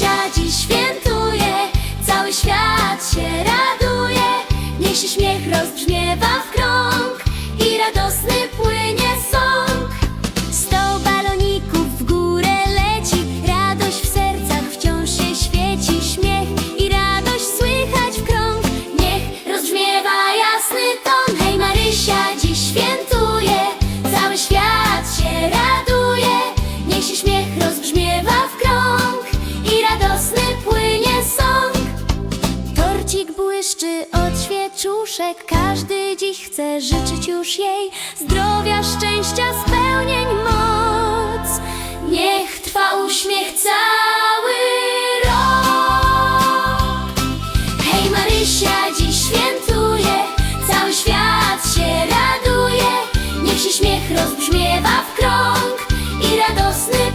Marysia dziś świętuje Cały świat się raduje. Niech się śmieje kaczuszek. Każdy dziś chce życzyć już jej Zdrowia, szczęścia, spełnień, moc. Niech trwa uśmiech cały rok. Hej Marysia, dziś świętuje Cały świat się raduje. Niech się śmiech rozbrzmiewa w krąg I radosny